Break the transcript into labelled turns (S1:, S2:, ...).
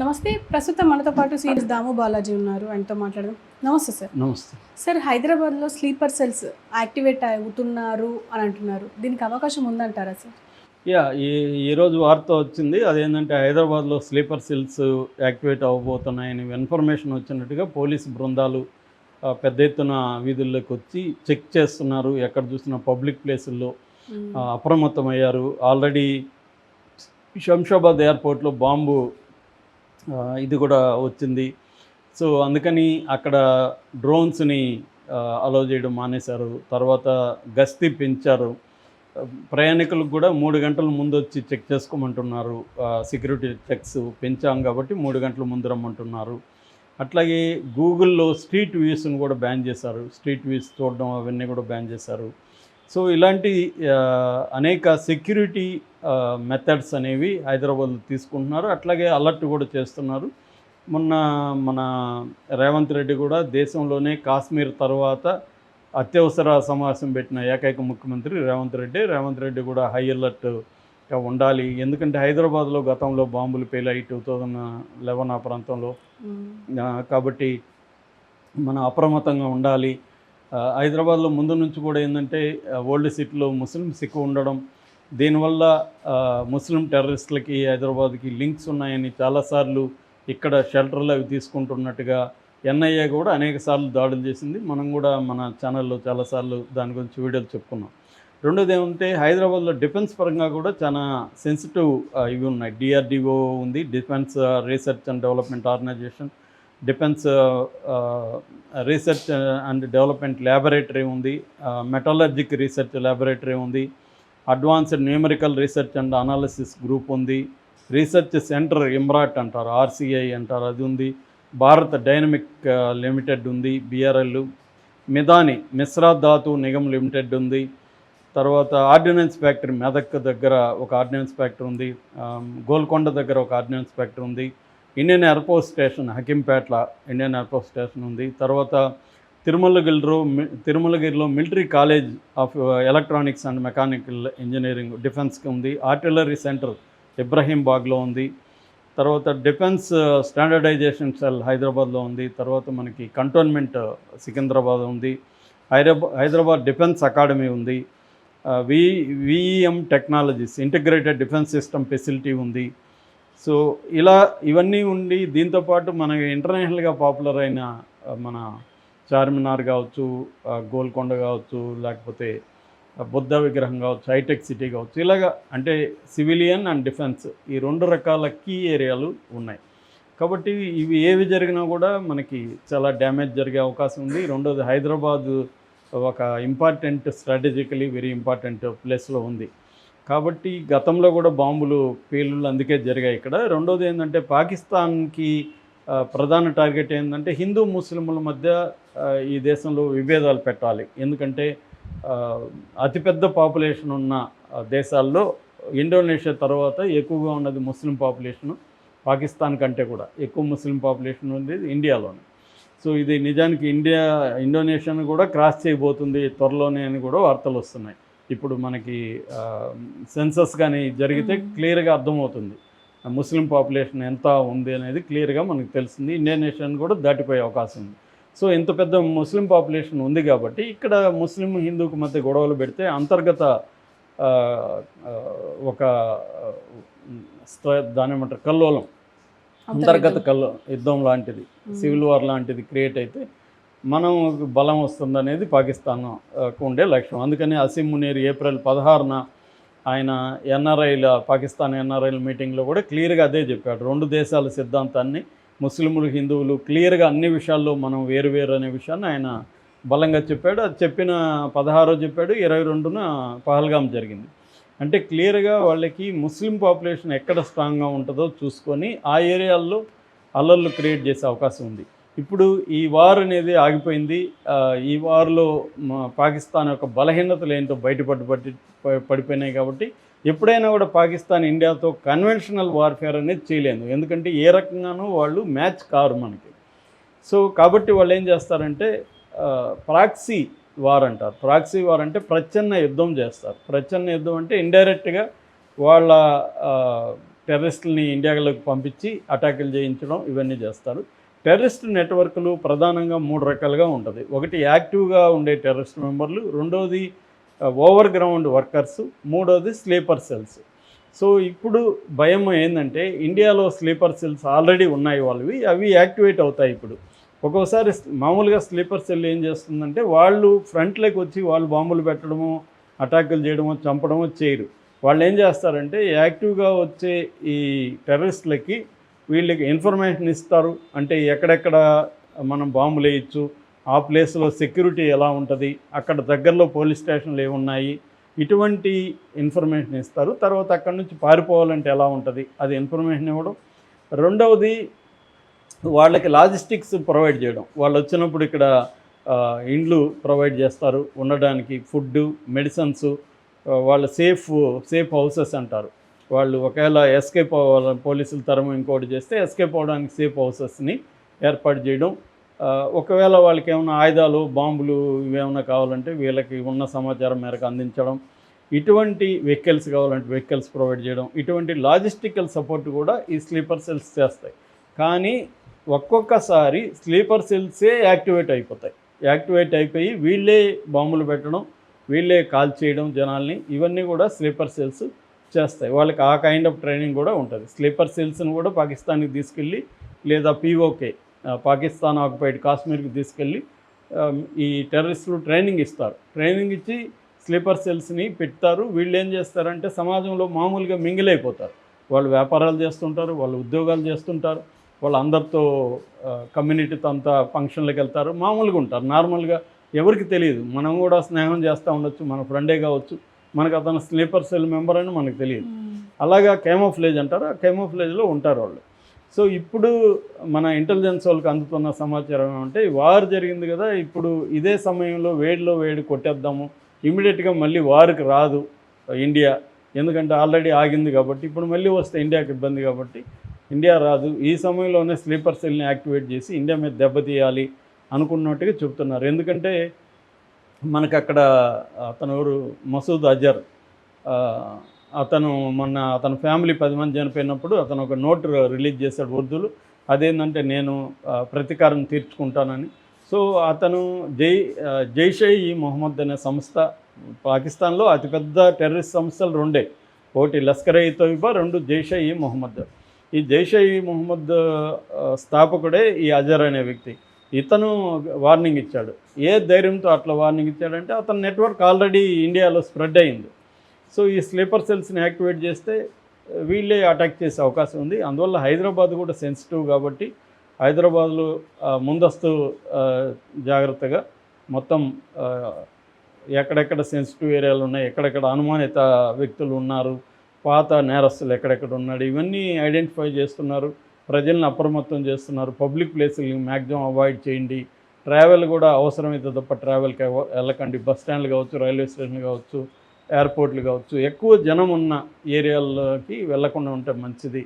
S1: నమస్తే ప్రస్తుతం మనతో పాటు సీనియర్ దాము బాలాజీ ఉన్నారు. ఆయనతో మాట్లాడదాం. నమస్తే సార్.
S2: నమస్తే.
S1: సార్ హైదరాబాద్లో స్లీపర్ సెల్స్ యాక్టివేట్ అవుతున్నారు అని అంటున్నారు. దీనికి అవకాశం ఉందంటారా సార్?
S2: యా ఈ ఈరోజు వార్త వచ్చింది. అదేంటంటే హైదరాబాద్లో స్లీపర్ సెల్స్ యాక్టివేట్ అవ్వబోతున్నాయని ఇన్ఫర్మేషన్ వచ్చినట్టుగా పోలీసు బృందాలు పెద్ద ఎత్తున వీధుల్లోకి వచ్చి చెక్ చేస్తున్నారు. ఎక్కడ చూసినా పబ్లిక్ ప్లేసుల్లో అప్రమత్తమయ్యారు. ఆల్రెడీ శంషాబాద్ ఎయిర్పోర్ట్లో బాంబు ఇది కూడా వచ్చింది. సో అందుకని అక్కడ డ్రోన్స్ని అలో చేయడం మానేశారు. తర్వాత గస్తీ పెంచారు. ప్రయాణికులకు కూడా మూడు గంటల ముందు వచ్చి చెక్ చేసుకోమంటున్నారు. సెక్యూరిటీ చెక్స్ పెంచాం కాబట్టి మూడు గంటల ముందు రమ్మంటున్నారు. అట్లాగే గూగుల్లో స్ట్రీట్ వ్యూస్ని కూడా బ్యాన్ చేశారు. స్ట్రీట్ వ్యూస్ చూడడం అవన్నీ కూడా బ్యాన్ చేశారు. సో ఇలాంటి అనేక సెక్యూరిటీ మెథడ్స్ అనేవి హైదరాబాద్లో తీసుకుంటున్నారు. అట్లాగే అలర్ట్ కూడా చేస్తున్నారు. మొన్న మన రేవంత్ రెడ్డి కూడా దేశంలోనే కాశ్మీర్ తర్వాత అత్యవసర సమావేశం పెట్టిన ఏకైక ముఖ్యమంత్రి రేవంత్ రెడ్డి. రేవంత్ రెడ్డి కూడా హై అలర్ట్గా ఉండాలి. ఎందుకంటే హైదరాబాద్లో గతంలో బాంబులు పేలాయి టూ థౌజండ్ లెవెన్ ఆ ప్రాంతంలో. కాబట్టి మనం అప్రమత్తంగా ఉండాలి. హైదరాబాద్లో ముందు నుంచి కూడా ఏంటంటే ఓల్డ్ సిటీలో ముస్లిమ్స్ ఎక్కువ ఉండడం దీనివల్ల ముస్లిం టెర్రరిస్టులకి హైదరాబాద్కి లింక్స్ ఉన్నాయని చాలాసార్లు ఇక్కడ షెల్టర్లు అవి తీసుకుంటున్నట్టుగా ఎన్ఐఏ కూడా అనేక సార్లు దాడులు చేసింది. మనం కూడా మన ఛానల్లో చాలాసార్లు దాని గురించి వీడియోలు చెప్పుకున్నాం. రెండోది ఏమంటే హైదరాబాద్లో డిఫెన్స్ పరంగా కూడా చాలా సెన్సిటివ్ ఇవి ఉన్నాయి. డిఆర్డిఓ ఉంది defence research and development organisation. Defence research and development laboratory ఉంది మెటాలజిక్ రీసెర్చ్ ల్యాబొరేటరీ ఉంది advanced numerical research and analysis group ఉంది రీసెర్చ్ సెంటర్ ఇమ్రాట్ అంటారు ఆర్సీఐ అంటారు అది ఉంది భారత్ డైనమిక్ లిమిటెడ్ ఉంది బిఆర్ఎల్ మిదాని మిశ్రా ధాతు నిగమ్ లిమిటెడ్ ఉంది తర్వాత ఆర్డినెన్స్ ఫ్యాక్టరీ మెదక్ దగ్గర ఒక ఆర్డినెన్స్ ఫ్యాక్టరీ ఉంది గోల్కొండ దగ్గర ఒక ఆర్డినెన్స్ ఫ్యాక్టరీ ఉంది ఇండియన్ ఎయిర్పోర్ట్ స్టేషన్ హకీంపేట్ల ఇండియన్ ఎయిర్పోర్ట్ స్టేషన్ ఉంది. తర్వాత తిరుమలగిరిలో తిరుమలగిరిలో military college of electronics and mechanical engineering డిఫెన్స్కి ఉంది. ఆర్టిలరీ సెంటర్ ఇబ్రహీంబాగ్లో ఉంది. తర్వాత డిఫెన్స్ స్టాండర్డైజేషన్ సెల్ హైదరాబాద్లో ఉంది. తర్వాత మనకి కంటోన్మెంట్ సికింద్రాబాద్ ఉంది. హైదరాబాద్ హైదరాబాద్ డిఫెన్స్ అకాడమీ ఉంది. V VEM technologies integrated defence system facility ఉంది. సో ఇలా ఇవన్నీ ఉండి దీంతోపాటు మన ఇంటర్నేషనల్గా పాపులర్ అయిన మన చార్మినార్ కావచ్చు గోల్కొండ కావచ్చు లేకపోతే బుద్ధ విగ్రహం కావచ్చు హైటెక్ సిటీ కావచ్చు ఇలాగా అంటే సివిలియన్ అండ్ డిఫెన్స్ ఈ రెండు రకాల కీ ఏరియాలు ఉన్నాయి. కాబట్టి ఇవి ఏవి జరిగినా కూడా మనకి చాలా డ్యామేజ్ జరిగే అవకాశం ఉంది. రెండోది హైదరాబాద్ ఒక ఇంపార్టెంట్ స్ట్రాటజికలీ వెరీ ఇంపార్టెంట్ ప్లేస్లో ఉంది. కాబట్టి గతంలో కూడా బాంబులు పేలుళ్ళు అందుకే జరిగాయి ఇక్కడ. రెండోది ఏంటంటే పాకిస్తాన్కి ప్రధాన టార్గెట్ ఏంటంటే హిందూ ముస్లింల మధ్య ఈ దేశంలో విభేదాలు పెట్టాలి. ఎందుకంటే అతిపెద్ద పాపులేషన్ ఉన్న దేశాల్లో ఇండోనేషియా తర్వాత ఎక్కువగా ఉన్నది ముస్లిం పాపులేషను పాకిస్తాన్ కంటే కూడా. ఎక్కువ ముస్లిం పాపులేషన్ ఉంది ఇండియాలోనే. సో ఇది నిజానికి ఇండియా ఇండోనేషియాను కూడా క్రాస్ చేయబోతుంది త్వరలోనే అని కూడా వార్తలు వస్తున్నాయి. ఇప్పుడు మనకి సెన్సస్ కానీ జరిగితే. క్లియర్గా అర్థమవుతుంది. ముస్లిం పాపులేషన్ ఎంత ఉంది అనేది క్లియర్గా మనకు తెలుస్తుంది ఇండోనేషియాను కూడా దాటిపోయే అవకాశం ఉంది. సో ఇంత పెద్ద ముస్లిం పాపులేషన్ ఉంది కాబట్టి ఇక్కడ ముస్లిం హిందూకు మధ్య గొడవలు పెడితే అంతర్గత ఒక దాని ఏమంటారు? కల్లోలం. అంతర్గత. కల్లో యుద్ధం లాంటిది. సివిల్ వార్ లాంటిది క్రియేట్ అయితే మనం బలం వస్తుందనేది పాకిస్తాన్ ఉండే లక్ష్యం. అందుకని అసీం మునీర్ ఏప్రిల్ పదహారున ఆయన ఎన్ఆర్ఐల పాకిస్తాన్ ఎన్ఆర్ఐల మీటింగ్లో కూడా క్లియర్గా అదే చెప్పాడు. రెండు దేశాల సిద్ధాంతాన్ని ముస్లింలు హిందువులు క్లియర్గా అన్ని విషయాల్లో మనం వేరు వేరు అనే విషయాన్ని ఆయన బలంగా చెప్పాడు. అది చెప్పిన పదహారో చెప్పాడు ఇరవై రెండున పహల్గాం జరిగింది. అంటే క్లియర్గా వాళ్ళకి ముస్లిం పాపులేషన్ ఎక్కడ స్ట్రాంగ్గా ఉంటుందో చూసుకొని ఆ ఏరియాల్లో అల్లర్లు క్రియేట్ చేసే అవకాశం ఉంది. ఇప్పుడు ఈ వార్ అనేది ఆగిపోయింది. ఈ వార్లో మా పాకిస్తాన్ యొక్క బలహీనతలు ఏంటో బయటపడి పడి పడిపోయినాయి కాబట్టి ఎప్పుడైనా కూడా పాకిస్తాన్ ఇండియాతో కన్వెన్షనల్ వార్ఫేర్ అనేది చేయలేదు. ఎందుకంటే ఏ రకంగానూ వాళ్ళు మ్యాచ్ కారు మనకి. సో కాబట్టి వాళ్ళు ఏం చేస్తారంటే ప్రాక్సీ వార్ అంటారు. ప్రాక్సీ వార్ అంటే ప్రచ్ఛన్న యుద్ధం చేస్తారు. ప్రచ్ఛన్న యుద్ధం అంటే ఇండైరెక్ట్గా వాళ్ళ ఆ, టెర్రరిస్టులని ఇండియాలోకి పంపించి అటాకులు చేయించడం ఇవన్నీ చేస్తారు. టెర్రరిస్ట్ నెట్వర్క్లు ప్రధానంగా మూడు రకాలుగా ఉంటుంది. ఒకటి యాక్టివ్గా ఉండే టెర్రరిస్ట్ మెంబర్లు రెండోది ఓవర్ గ్రౌండ్ వర్కర్స్ మూడోది స్లీపర్ సెల్స్. సో ఇప్పుడు భయం ఏంటంటే ఇండియాలో స్లీపర్ సెల్స్ ఆల్రెడీ ఉన్నాయి వాళ్ళవి అవి యాక్టివేట్ అవుతాయి ఇప్పుడు. ఒక్కోసారి మామూలుగా స్లీపర్ సెల్ ఏం చేస్తుందంటే వాళ్ళు ఫ్రంట్లోకి వచ్చి వాళ్ళు బాంబులు పెట్టడము అటాకులు చేయడము చంపడము చేయరు. వాళ్ళు ఏం చేస్తారంటే యాక్టివ్గా వచ్చే ఈ టెర్రరిస్టులకి వీళ్ళకి ఇన్ఫర్మేషన్ ఇస్తారు. అంటే ఎక్కడెక్కడ మనం బాంబులు వేయచ్చు ఆ ప్లేస్లో సెక్యూరిటీ ఎలా ఉంటుంది అక్కడ దగ్గరలో పోలీస్ స్టేషన్లు ఏమున్నాయి ఇటువంటి ఇన్ఫర్మేషన్ ఇస్తారు. తర్వాత అక్కడ నుంచి పారిపోవాలంటే ఎలా ఉంటుంది అది ఇన్ఫర్మేషన్ ఇవ్వడం. రెండవది వాళ్ళకి లాజిస్టిక్స్ ప్రొవైడ్ చేయడం. వాళ్ళు వచ్చినప్పుడు ఇక్కడ ఇండ్లు ప్రొవైడ్ చేస్తారు. ఉండడానికి ఫుడ్ మెడిసిన్స్ వాళ్ళ సేఫ్ సేఫ్ హౌసెస్ అంటారు. వాళ్ళు ఒకవేళ ఎస్కేప్ అవ్వాలని పోలీసుల తరము ఇంకోటి చేస్తే ఎస్కేప్ అవ్వడానికి సేఫ్ హౌసెస్ని ఏర్పాటు చేయడం. ఒకవేళ వాళ్ళకి ఏమైనా ఆయుధాలు బాంబులు ఇవేమైనా కావాలంటే వీళ్ళకి ఉన్న సమాచారం మేరకు అందించడం. ఇటువంటి వెహికల్స్ కావాలంటే వెహికల్స్ ప్రొవైడ్ చేయడం. ఇటువంటి లాజిస్టికల్ సపోర్ట్ కూడా ఈ స్లీపర్ సెల్స్ చేస్తాయి. కానీ ఒక్కొక్కసారి స్లీపర్ సెల్సే యాక్టివేట్ అయిపోతాయి. యాక్టివేట్ అయిపోయి వీళ్ళే బాంబులు పెట్టడం వీళ్ళే కాల్ చేయడం జనాల్ని. ఇవన్నీ కూడా స్లీపర్ సెల్స్ చేస్తాయి. వాళ్ళకి ఆ కైండ్ ఆఫ్ ట్రైనింగ్ కూడా ఉంటుంది. స్లీపర్ సెల్స్ని కూడా పాకిస్తాన్కి తీసుకెళ్ళి లేదా పీఓకే పాకిస్తాన్ ఆక్యుపైడ్ కాశ్మీర్కి తీసుకెళ్ళి ఈ టెర్రరిస్టులు ట్రైనింగ్ ఇస్తారు. ట్రైనింగ్ ఇచ్చి స్లీపర్ సెల్స్ని పెడతారు. వీళ్ళు ఏం చేస్తారంటే సమాజంలో మామూలుగా మింగిలైపోతారు. వాళ్ళు వ్యాపారాలు చేస్తుంటారు వాళ్ళు ఉద్యోగాలు చేస్తుంటారు వాళ్ళు అందరితో కమ్యూనిటీతో అంతా ఫంక్షన్లకు వెళ్తారు. మామూలుగా ఉంటారు. నార్మల్గా ఎవరికి తెలియదు. మనం కూడా స్నేహం చేస్తూ ఉండొచ్చు మన ఫ్రెండే కావచ్చు. మనకు అతను స్లీపర్ సెల్ మెంబర్ అని మనకు తెలియదు. అలాగా కేమోఫ్లేజ్ అంటారు ఆ కేమోఫ్లేజ్లో ఉంటారు వాళ్ళు. సో ఇప్పుడు మన ఇంటెలిజెన్స్ వాళ్ళకి అందుతున్న సమాచారం ఏమంటే వార్ జరిగింది కదా ఇప్పుడు ఇదే సమయంలో వేడిలో వేడి కొట్టేద్దాము ఇమీడియట్గా మళ్ళీ వారికి రాదు ఇండియా. ఎందుకంటే ఆల్రెడీ ఆగింది కాబట్టి ఇప్పుడు మళ్ళీ వస్తే ఇండియాకి ఇబ్బంది కాబట్టి ఇండియా రాదు. ఈ సమయంలోనే స్లీపర్ సెల్ని యాక్టివేట్ చేసి ఇండియా మీద దెబ్బతీయాలి అనుకున్నట్టుగా చెప్తున్నారు. ఎందుకంటే మనకు అక్కడ అతను ఎవరు? మసూద్ అజర్. అతను మొన్న అతని ఫ్యామిలీ పది మంది చనిపోయినప్పుడు అతను ఒక నోట్ రిలీజ్ చేశాడు ఉర్దూలు. అదేంటంటే నేను ప్రతీకారం తీర్చుకుంటానని. సో అతను జై జైషే ఈ మొహమ్మద్ అనే సంస్థ పాకిస్తాన్లో అతిపెద్ద టెర్రరిస్ట్ సంస్థలు రెండే. ఒకటి లస్కర్ ఈ తోయిబా రెండు జైషే ఈ మొహమ్మద్. ఈ జైషే ఈ మొహమ్మద్ స్థాపకుడే ఈ అజర్ అనే వ్యక్తి. ఇతను వార్నింగ్ ఇచ్చాడు. ఏ ధైర్యంతో అట్లా వార్నింగ్ ఇచ్చాడంటే అతని నెట్వర్క్ ఆల్రెడీ ఇండియాలో స్ప్రెడ్ అయింది. సో ఈ స్లీపర్ సెల్స్ని యాక్టివేట్ చేస్తే eh, వీళ్ళే అటాక్ చేసే అవకాశం ఉంది. అందువల్ల హైదరాబాద్ కూడా సెన్సిటివ్ కాబట్టి హైదరాబాద్లో ముందస్తు జాగ్రత్తగా మొత్తం ఎక్కడెక్కడ సెన్సిటివ్ ఏరియాలు ఉన్నాయి ఎక్కడెక్కడ అనుమానిత వ్యక్తులు ఉన్నారు పాత నేరస్తులు ఎక్కడెక్కడ ఉన్నాడు ఇవన్నీ ఐడెంటిఫై చేస్తున్నారు. ప్రజల్ని అప్రమత్తం చేస్తున్నారు. పబ్లిక్ ప్లేసులు మ్యాక్సిమం అవాయిడ్ చేయండి. ట్రావెల్ కూడా అవసరమైతే తప్ప ట్రావెల్కి వెళ్ళకండి. బస్ స్టాండ్లు కావచ్చు రైల్వే స్టేషన్లు కావచ్చు ఎయిర్పోర్ట్లు కావచ్చు ఎక్కువ జనం ఉన్న ఏరియాల్లోకి వెళ్ళకుండా ఉంటే మంచిది.